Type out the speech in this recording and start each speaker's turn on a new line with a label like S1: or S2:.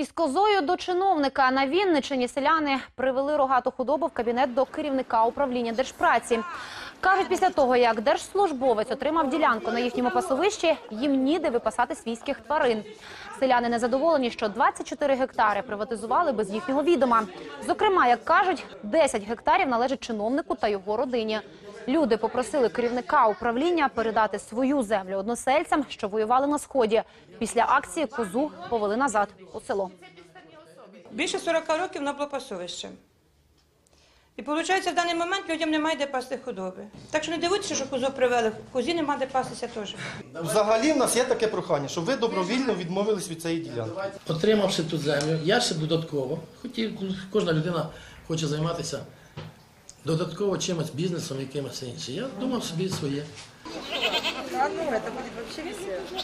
S1: Із козою до чиновника на Вінничині селяни привели рогату худобу в кабінет до керівника управління держпраці. Кажуть, після того, як держслужбовець отримав ділянку на їхньому пасовищі, їм ніде випасати свійських тварин. Селяни незадоволені, що 24 гектари приватизували без їхнього відома. Зокрема, як кажуть, 10 гектарів належить чиновнику та його родині. Люди попросили керівника управління передати свою землю односельцям, що воювали на сході. Після акції козу повели назад у село.
S2: Більше 40 років на було пасовище. І виходить, в даний момент людям немає де пасти худоби. Так що не дивуйтеся, що козу привели. Козі нема де пастися теж.
S3: Взагалі в нас є таке прохання, щоб ви добровільно відмовились від цієї ділянки.
S4: Отримавши ту землю, я ще додатково хотів, кожна людина хоче займатися додатково чимось, бізнесом, якимось іншим. Я думав собі своє.
S5: А ну, це буде вообще весело.